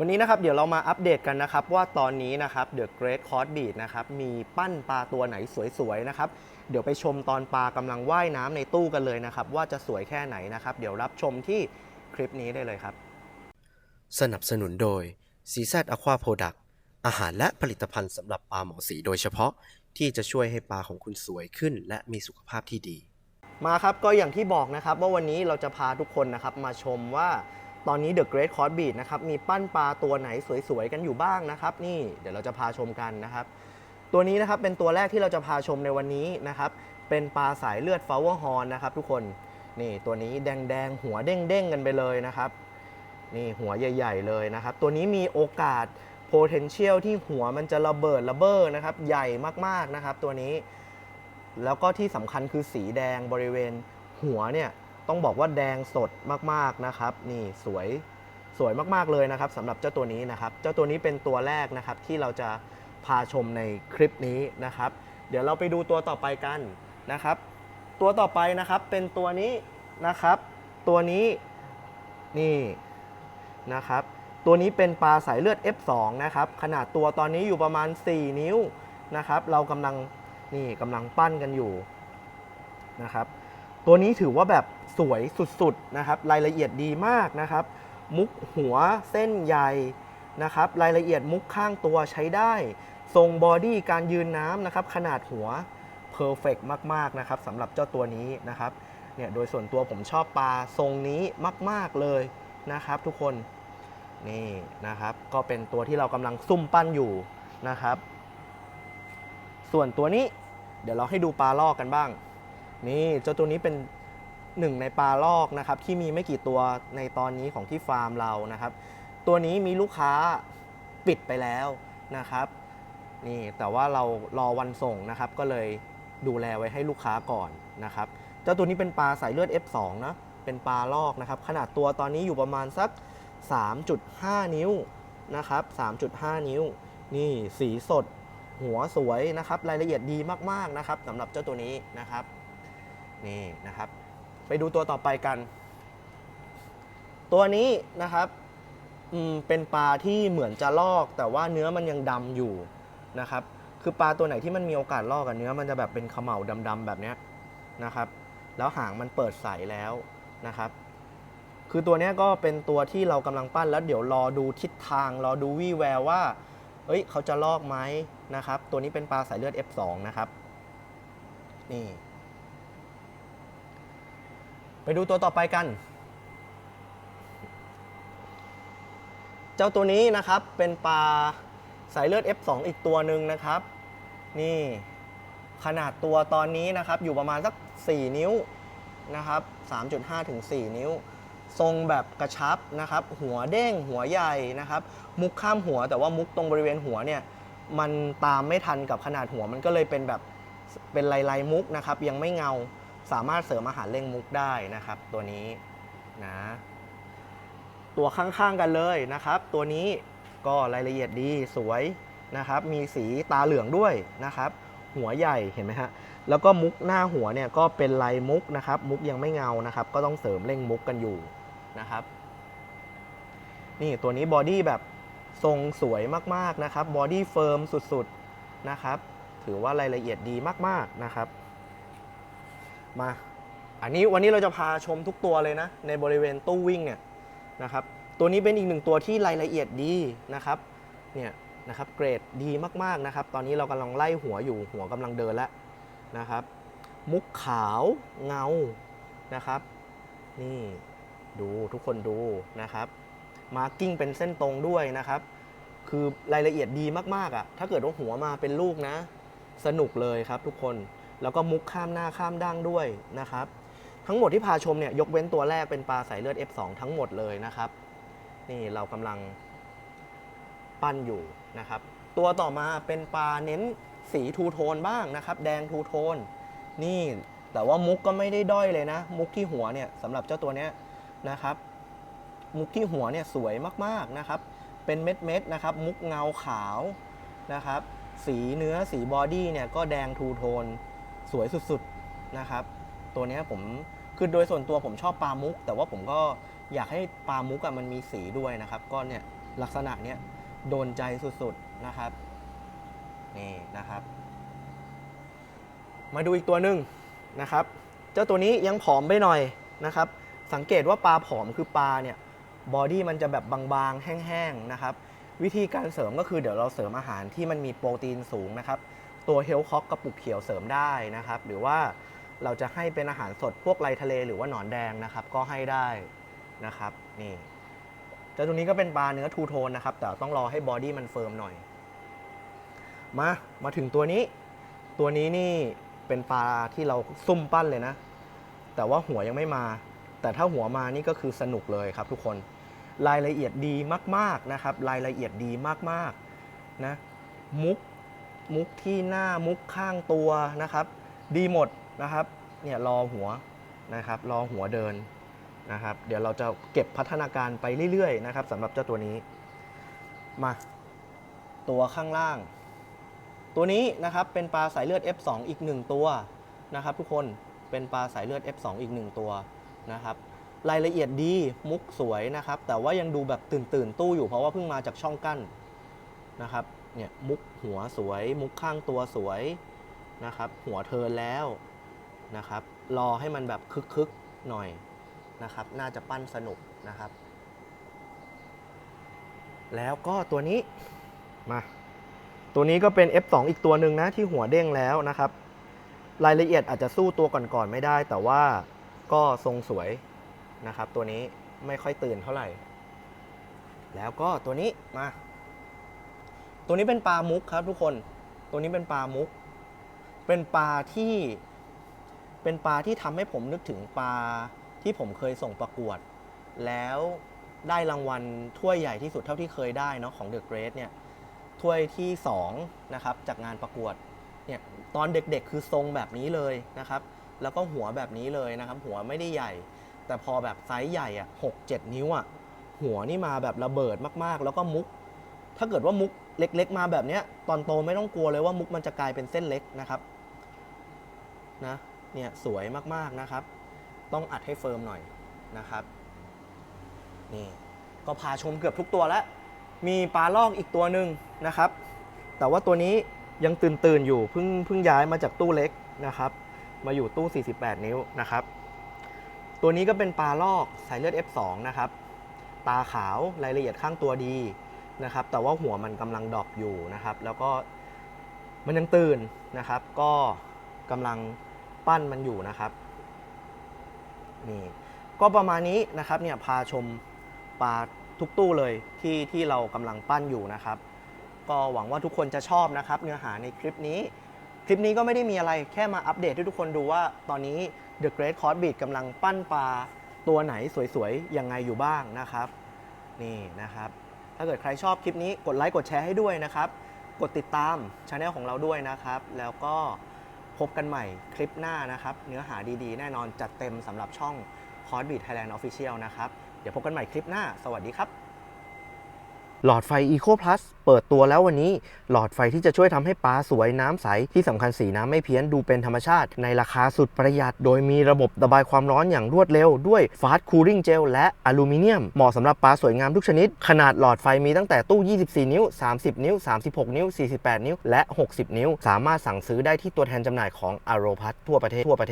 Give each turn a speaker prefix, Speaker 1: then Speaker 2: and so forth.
Speaker 1: วันนี้นะครับเดี๋ยวเรามาอัปเดตกันนะครับว่าตอนนี้นะครับ The Great c o r d Beat นะครับมีปั้นปลาตัวไหนสวยๆนะครับเดี๋ยวไปชมตอนปลากำลังว่ายน้ำในตู้กันเลยนะครับ ว่าจะสวยแค่ไหนนะครับ เดี๋ยวรับชมที่คลิปนี้ได้เลยครับ
Speaker 2: สนับสนุนโดย c z Aqua Product อาหารและผลิตภัณฑ์สำหรับปลาหมอสีโดยเฉพาะที่จะช่วยให้ปลาของคุณสวยขึ้น และมีสุขภาพที่ดี
Speaker 1: มาครับก็อย่างที่บอกนะครับว่าวันนี้เราจะพาทุกคนนะครับมาชมว่า ตอนนี้ The Great c o r d Beat นะครับมีปั้นปลาตัวไหนสวยๆกันอยู่บ้างนะครับ นี่เดี๋ยวเราจะพาชมกันนะครับ ตัวนี้นะครับเป็นตัวแรกที่เราจะพาชมในวันนี้นะครับเป็นปลาสายเลือด Flower Horn นะครับทุกคนนี่ตัวนี้แดงๆหัวเด้งๆกันไปเลยนะครับนี่หัวใหญ่ ๆ เลยนะครับ ตัวนี้มีโอกาส potential ที่หัวมันจะระเบิดระเบ้อนะครับ ใหญ่มากๆนะครับ ตัวนี้ แล้วก็ที่สำคัญคือสีแดงบริเวณหัวเนี่ย ต้องบอกว่าแดงสดมากๆนะครับ นี่สวยสวยมากๆเลยนะครับสำหรับเจ้าตัวนี้นะครับ เจ้าตัวนี้เป็นตัวแรกนะครับที่เราจะพาชมในคลิปนี้นะครับ เดี๋ยวเราไปดูตัวต่อไปกันนะครับ ตัวต่อไปนะครับเป็นตัวนี้นะครับ ตัวนี้นี่นะครับ ตัวนี้เป็นปลาสายเลือด F2 นะครับ ขนาดตัวตอนนี้อยู่ประมาณ 4 นิ้วนะครับ เรากำลังนี่กำลังปั้นกันอยู่นะครับ ตัวนี้ถือว่าแบบสวยสุดๆนะครับรายละเอียดดีมากนะครับ มุกหัวเส้นใหญ่นะครับรายละเอียดมุกข้างตัวใช้ได้ ทรงบอดี้การยืนน้ำนะครับขนาดหัวเพอร์เฟกมากๆนะครับสำหรับเจ้าตัวนี้นะครับเนี่ยโดยส่วนตัวผมชอบปลาทรงนี้มาก ๆเลยนะครับทุกคนนี่นะครับก็เป็นตัวที่เรากำลังซุ่มปั้นอยู่นะครับ ส่วนตัวนี้เดี๋ยวเราให้ดูปลาลอกกันบ้าง นี่เจ้าตัวนี้เป็นหนึ่งในปลาลอกนะครับที่มีไม่กี่ตัวในตอนนี้ของที่ฟาร์มเรานะครับ ตัวนี้มีลูกค้าปิดไปแล้วนะครับนี่แต่ว่าเรารอวันส่งนะครับก็เลยดูแลไว้ให้ลูกค้าก่อนนะครับ เจ้าตัวนี้เป็นปลาสายเลือด F2 นะเป็นปลาลอกนะครับขนาดตัวตอนนี้อยู่ประมาณสัก 3.5 นิ้วนะครับ 3.5 นิ้ว นี่สีสด หัวสวยนะครับ รายละเอียดดีมากๆนะครับสำหรับเจ้าตัวนี้นะครับ นี่นะครับ ไปดูตัวต่อไปกัน ตัวนี้นะครับเป็นปลาที่เหมือนจะลอก แต่ว่าเนื้อมันยังดำอยู่นะครับ คือปลาตัวไหนที่มันมีโอกาสลอกกับเนื้อมันจะแบบเป็นเขม่าดำๆแบบนี้นะครับ แล้วหางมันเปิดใสแล้วนะครับ คือตัวนี้ก็เป็นตัวที่เรากำลังปั้นแล้วเดี๋ยวรอดูทิศทางรอดูวี่แววว่า เอ้ย เขาจะลอกไหมนะครับ ตัวนี้เป็นปลาสายเลือด F2 นะครับ นี่ ไปดูตัวต่อไปกัน เจ้าตัวนี้นะครับเป็นปลาสายเลือด F2 อีกตัวหนึ่งนะครับ นี่ขนาดตัวตอนนี้นะครับอยู่ประมาณสัก 4 นิ้วนะครับ 3.5 ถึง 4 นิ้ว ทรงแบบกระชับนะครับ หัวเด้งหัวใหญ่นะครับ มุกข้ามหัวแต่ว่ามุกตรงบริเวณหัวเนี่ยมันตามไม่ทันกับขนาดหัวมันก็เลยเป็นแบบเป็นลายลายมุกนะครับ ยังไม่เงา สามารถเสริมอาหารเร่งมุกได้นะครับ ตัวนี้นะตัวข้างๆกันเลยนะครับ ตัวนี้ก็รายละเอียดดีสวยนะครับ มีสีตาเหลืองด้วยนะครับ หัวใหญ่เห็นไหมฮะแล้วก็มุกหน้าหัวเนี่ยก็เป็นลายมุกนะครับ มุกยังไม่เงานะครับ ก็ต้องเสริมเร่งมุกกันอยู่นะครับ นี่ตัวนี้บอดี้แบบทรงสวยมากๆนะครับบอดี้เฟิร์มสุดๆนะครับ ถือว่ารายละเอียดดีมากๆนะครับ มา อันนี้วันนี้เราจะพาชมทุกตัวเลยนะ ในบริเวณตู้วิ่งเนี่ยนะครับ ตัวนี้เป็นอีกหนึ่งตัวที่รายละเอียดดีนะครับ เนี่ยนะครับเกรดดีมากๆนะครับ ตอนนี้เรากำลังไล่หัวอยู่หัวกำลังเดินแล้วนะครับ มุกขาวเงานะครับ นี่ดูทุกคนดูนะครับมาร์กิ้งเป็นเส้นตรงด้วยนะครับ คือรายละเอียดดีมากๆอะ่ะ ถ้าเกิดว่าหัวมาเป็นลูกนะ สนุกเลยครับทุกคน แล้วก็มุกข้ามหน้าข้ามดั้งด้วยนะครับ ทั้งหมดที่พาชมเนี่ยยกเว้นตัวแรกเป็นปลาสายเลือด F2 ทั้งหมดเลยนะครับ นี่เรากำลังปั้นอยู่นะครับ ตัวต่อมาเป็นปลาเน้นสีทูโทนบ้างนะครับ แดงทูโทน นี่แต่ว่ามุกก็ไม่ได้ด้อยเลยนะ มุกที่หัวเนี่ยสำหรับเจ้าตัวเนี้ยนะครับ มุกที่หัวเนี่ยสวยมากๆนะครับ เป็นเม็ดเม็ดๆนะครับ มุกเงาขาวนะครับ สีเนื้อสีบอดี้เนี่ยก็แดงทูโทน สวยสุดๆนะครับ ตัวนี้ผมคือโดยส่วนตัวผมชอบปลามุก แต่ว่าผมก็อยากให้ปลามุกอะมันมีสีด้วยนะครับ ก็เนี่ยลักษณะเนี้ยโดนใจสุดๆนะครับนี่นะครับ มาดูอีกตัวหนึ่งนะครับ เจ้าตัวนี้ยังผอมไปหน่อยนะครับ สังเกตว่าปลาผอมคือปลาเนี่ยบอดี้มันจะแบบบางๆ แห้งๆนะครับ วิธีการเสริมก็คือเดี๋ยวเราเสริมอาหารที่มันมีโปรตีนสูงนะครับ ตัวเฮลคอกกระปุกเขียวเสริมได้นะครับ หรือว่าเราจะให้เป็นอาหารสดพวกไรทะเลหรือว่าหนอนแดงนะครับ ก็ให้ได้นะครับนี่เจ้าตัวนี้ก็เป็นปลาเนื้อทูโทนนะครับ แต่ต้องรอให้บอดี้มันเฟิร์มหน่อย มามาถึงตัวนี้ ตัวนี้นี่เป็นปลาที่เราซุ่มปั้นเลยนะ แต่ว่าหัวยังไม่มา แต่ถ้าหัวมานี่ก็คือสนุกเลยครับทุกคนรายละเอียดดีมาก ๆนะครับ รายละเอียดดีมากๆนะมุก มุกที่หน้ามุกข้างตัวนะครับ ดีหมดนะครับเนี่ยรอหัวนะครับรอหัวเดินนะครับ เดี๋ยวเราจะเก็บพัฒนาการไปเรื่อยๆนะครับสำหรับเจ้าตัวนี้มาตัวข้างล่าง ตัวนี้นะครับเป็นปลาสายเลือด F2 อีกหนึ่งตัวนะครับ ทุกคนเป็นปลาสายเลือด F2 อีกหนึ่งตัวนะครับรายละเอียดดีมุกสวยนะครับ แต่ว่ายังดูแบบตื่นตื่นตู้อยู่เพราะว่าเพิ่งมาจากช่องกั้นนะครับ เนี่ยมุกหัวสวย มุกข้างตัวสวยนะครับ หัวเทินแล้วนะครับ รอให้มันแบบคึกๆหน่อยนะครับ น่าจะปั้นสนุกนะครับ แล้วก็ตัวนี้มาตัวนี้ก็เป็น F2 อีกตัวหนึ่งนะที่หัวเด้งแล้วนะครับ รายละเอียดอาจจะสู้ตัวก่อนๆไม่ได้ แต่ว่าก็ทรงสวยนะครับ ตัวนี้ไม่ค่อยตื่นเท่าไหร่ แล้วก็ตัวนี้มา ตัวนี้เป็นปลามุกครับทุกคน ตัวนี้เป็นปลามุก เป็นปลาที่ เป็นปลาที่ทำให้ผมนึกถึงปลาที่ผมเคยส่งประกวด แล้วได้รางวัลถ้วยใหญ่ที่สุดเท่าที่เคยได้เนาะของ The Great เนี่ย ถ้วยที่2นะครับจากงานประกวด เนี่ยตอนเด็กๆคือทรงแบบนี้เลยนะครับ แล้วก็หัวแบบนี้เลยนะครับ หัวไม่ได้ใหญ่ แต่พอแบบไซส์ใหญ่อะหกเจ็ดนิ้วอะ หัวนี่มาแบบระเบิดมากๆ แล้วก็มุก ถ้าเกิดว่ามุก เล็ก ๆ มาแบบเนี้ยตอนโตไม่ต้องกลัวเลยว่ามุกมันจะกลายเป็นเส้นเล็กนะครับนะเนี่ยสวยมากๆนะครับ ต้องอัดให้เฟิร์มหน่อยนะครับนี่ก็พาชมเกือบทุกตัวแล้ว มีปลาลอกอีกตัวหนึ่งนะครับ แต่ว่าตัวนี้ยังตื่นตื่นๆอยู่เพิ่งเพิ่งย้ายมาจากตู้เล็กนะครับ มาอยู่ตู้ 48 นิ้วนะครับ ตัวนี้ก็เป็นปลาลอกสายเลือด F2 นะครับ ตาขาวรายละเอียดข้างตัวดี นะครับ แต่ว่าหัวมันกำลังดอปอยู่นะครับ แล้วก็มันยังตื่นนะครับ ก็กำลังปั้นมันอยู่นะครับนี่ก็ประมาณนี้นะครับเนี่ยพาชมปลาทุกตู้เลยที่ที่เรากำลังปั้นอยู่นะครับ ก็หวังว่าทุกคนจะชอบนะครับ เนื้อหาในคลิปนี้ คลิปนี้ก็ไม่ได้มีอะไรแค่มาอัปเดตให้ทุกคนดูว่าตอนนี้ The Great c o s b e a t กำลังปั้นปลาตัวไหนสวยๆยังไงอยู่บ้างนะครับ นี่นะครับ ถ้าเกิดใครชอบคลิปนี้กดไลค์กดแชร์ให้ด้วยนะครับ กดติดตามช anel ของเราด้วยนะครับ แล้วก็พบกันใหม่คลิปหน้านะครับ เนื้อหาดีๆ แน่นอนจัดเต็มสำหรับช่อง c o s b e a t Thailand Official นะครับ เดี๋ยวพบกันใหม่คลิปหน้า สวัสดีครับ หลอดไฟ Eco Plus เปิดตัวแล้ววันนี้ หลอดไฟที่จะช่วยทำให้ปลาสวยน้ำใส ที่สำคัญสีน้ำไม่เพี้ยนดูเป็นธรรมชาติ ในราคาสุดประหยัด โดยมีระบบระบายความร้อนอย่างรวดเร็ว ด้วย Fast Cooling Gel และอลูมิเนียม เหมาะสำหรับปลาสวยงามทุกชนิด ขนาดหลอดไฟมีตั้งแต่ตู้ 24 นิ้ว 30 นิ้ว 36 นิ้ว 48 นิ้ว และ 60 นิ้ว สามารถสั่งซื้อได้ที่ตัวแทนจำหน่ายของ a r o p a t ทั่วประเทศทั่วประเทศ